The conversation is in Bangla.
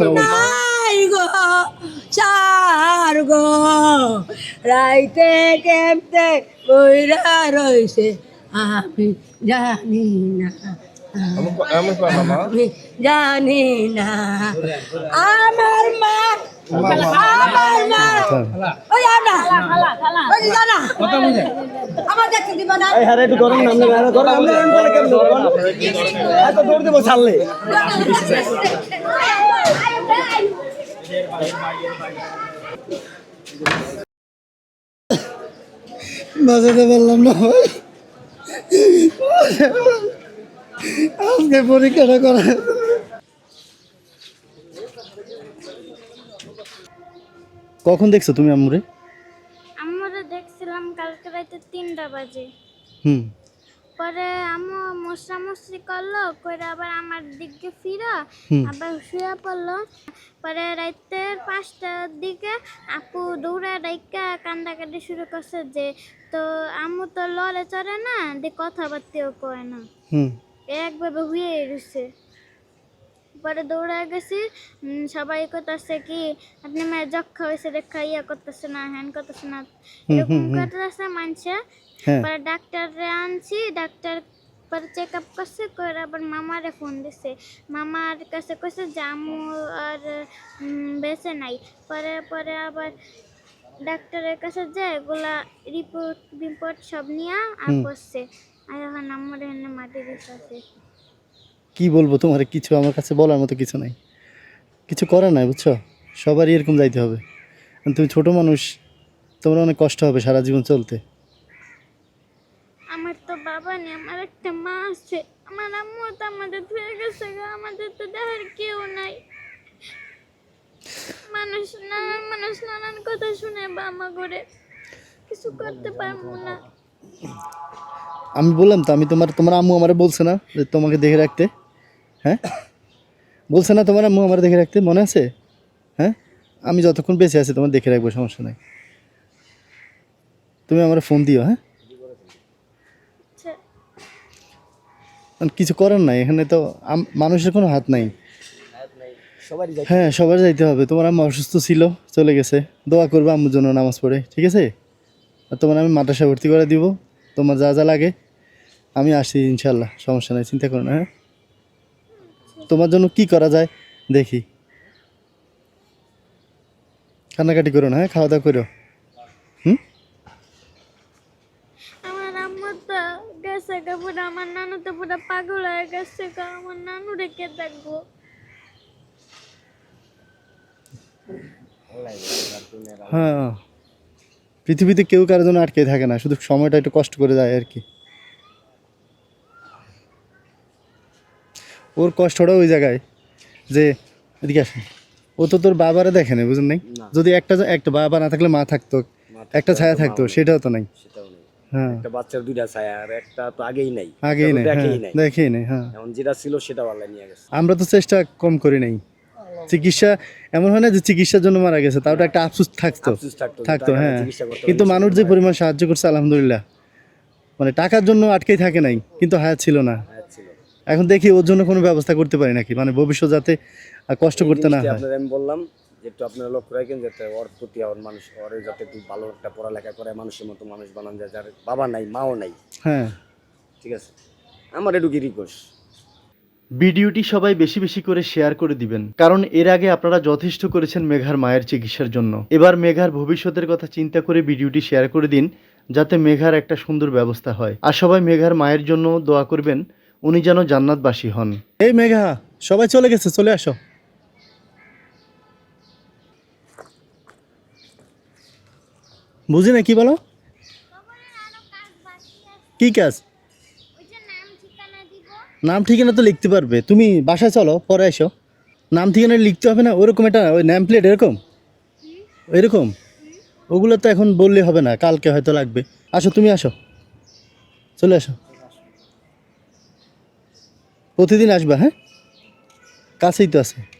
এই ভাই গো চার গো রাইতে কেমতে কইরা রইছে আমি জানি না। জানি না। আমার মা আমার মা ওই আনা। ওই জানা আমার দেখতে দিব না। এই হারে একটু গরম নামলে হারে গরম নামলে পরে কেমন এত দৌড় দেবো ছাড়লে। বাজাতে পারলাম না। ভাই আজকে পরীক্ষাটা করা। কখন দেখছ তুমি আম্মুরে? আমরা দেখছিলাম কালকে রাতে তিনটা বাজে। হুম। পরে আম্মু মশামশি করল করে আবার আমার দিকে ফিরা আবার শুয়ে পড়ল। পরে রাতের পাঁচটার দিকে আপু দৌড়া ডাইকা কান্দা কান্দাকাটি শুরু করছে যে তো আম্মু তো লড়ে চড়ে না দিয়ে কথাবার্তাও কয় না। হুম। একভাবে হুয়ে রয়েছে। পরে দৌড়ায় গেছি সবাই করতেছে কি আপনি মায়ের যক্ষা হয়েছে দেখা ইয়া করতেছে না হ্যান করতেছে না। এরকম করতেছে মানুষে। হ্যাঁ। পরে ডাক্তারে আনছি ডাক্তার পরে চেক আপ করছে করে আবার মামারে ফোন দিছে। মামার কাছে কইছে যে আম্মু আর বেঁচে নাই। পরে পরে আবার ডাক্তারের কাছে যে এগুলা রিপোর্ট রিপোর্ট সব নিয়ে আর করছে। এখন আমার এখানে মাটি দিচ্ছে কি বলব তোমার কিছু আমার কাছে বলার মতো কিছু নাই। কিছু করার নাই বুঝছ? সবারই এরকম যাইতে হবে। তুমি ছোট মানুষ তোমার অনেক কষ্ট হবে সারা জীবন চলতে। আমার তো বাবা নেই আমার একটা মা আছে। আমার আম্মু তো আমাদের ধুয়ে গেছে গো, আমাদের তো দেখার কেউ নাই। মানুষ নানান মানুষ নানান কথা শুনে বা আমা করে কিছু করতে পারব না। আমি বললাম তো আমি তোমার তোমার আম্মু আমারে বলছে না যে তোমাকে দেখে রাখতে। হ্যাঁ? বলছে না তোমার আম্মু আমার দেখে রাখতে মনে আছে? হ্যাঁ? আমি যতক্ষণ বেঁচে আছি তোমার দেখে রাখব সমস্যা নাই। তুমি আমার ফোন দিও হ্যাঁ? আচ্ছা। কিছু করার নাই এখানে তো আম- মানুষের কোনো হাত নাই। হ্যাঁ সবার যাইতে হবে। তোমার আম্মু অসুস্থ ছিল চলে গেছে। দোয়া করবে আম্মুর জন্য নামাজ পড়ে ঠিক আছে? আর তোমার আমি মাদ্রাসা ভর্তি করে দিব। তোমার যা যা লাগে আমি আসি ইনশাল্লাহ সমস্যা নাই চিন্তা করো না হ্যাঁ? তোমার জন্য কি করা যায় দেখি। কান্নাকাটি করো না হ্যাঁ? খাওয়া দাওয়া করো। হুম? আমার নানু তো পুরো পাগল হয়ে গেছে গা আমার নানু রেখে দেখব হ্যাঁ। পৃথিবীতে কেউ কারোর জন্য আটকে থাকে না শুধু সময়টা একটু কষ্ট করে যায় আর কি। ওর কষ্টটা ওই জায়গায় যে এদিকে আসেন। ও তো তোর বাবারা দেখে না বুঝুন নাই? যদি একটা একটা বাবা না থাকলে মা থাকতো একটা ছায়া থাকতো সেটাও তো নাই। সেটাও নেই। হ্যাঁ। একটা বাচ্চার দুইটা ছায়া আর একটা তো আগেই নাই। আগেই এটা নেই হ্যাঁ দেখেই নাই নেই হ্যাঁ। এখন যেটা ছিল সেটা আল্লাহ নিয়ে গেছে। আমরা তো চেষ্টা কম করি নাই। চিকিৎসা এমন হয় না যে চিকিৎসার জন্য মারা গেছে তাও একটা আফসোস থাকতো। থাকতো হ্যাঁ। কিন্তু মানুষ যে পরিমাণ সাহায্য করছে আলহামদুলিল্লাহ। মানে টাকার জন্য আটকেই থাকে নাই কিন্তু হায়াত ছিল না। এখন দেখি ওর জন্য কোনো ব্যবস্থা করতে পারি নাকি? মানে ভবিষ্যৎ যাতে আর কষ্ট করতে না হয়। আমি বললাম যে একটু আপনারা লক্ষ্য রাখেন যাতে ওর প্রতি ওর মানুষ ওর যাতে একটু ভালো একটা পড়ালেখা করে মানুষের মতো মানুষ বানান যায় যার বাবা নাই মাও নাই। হ্যাঁ। ঠিক আছে? আমার এটুকু রিকোয়েস্ট ভিডিওটি সবাই বেশি বেশি করে শেয়ার করে দিবেন। কারণ এর আগে আপনারা যথেষ্ট করেছেন মেঘার মায়ের চিকিৎসার জন্য। এবার মেঘার ভবিষ্যতের কথা চিন্তা করে ভিডিওটি শেয়ার করে দিন যাতে মেঘার একটা সুন্দর ব্যবস্থা হয়। আর সবাই মেঘার মায়ের জন্য দোয়া করবেন উনি যেন জান্নাতবাসী হন। এই মেঘা সবাই চলে গেছে চলে আসো। বুঝি না কি বলো? কি কাজ ওই যে নাম ঠিকানা দিব নাম ঠিকানা তো লিখতে পারবে। তুমি বাসায় চলো, পরে এসো। নাম ঠিকানা লিখতে হবে না, ওরকম এটা ওই নেম প্লেট এরকম? এরকম? ওগুলো তো এখন বললে হবে না, কালকে হয়তো লাগবে। আসো, তুমি আসো। চলে আসো। প্রতিদিন আসবা হ্যাঁ? কাছেই তো আছে।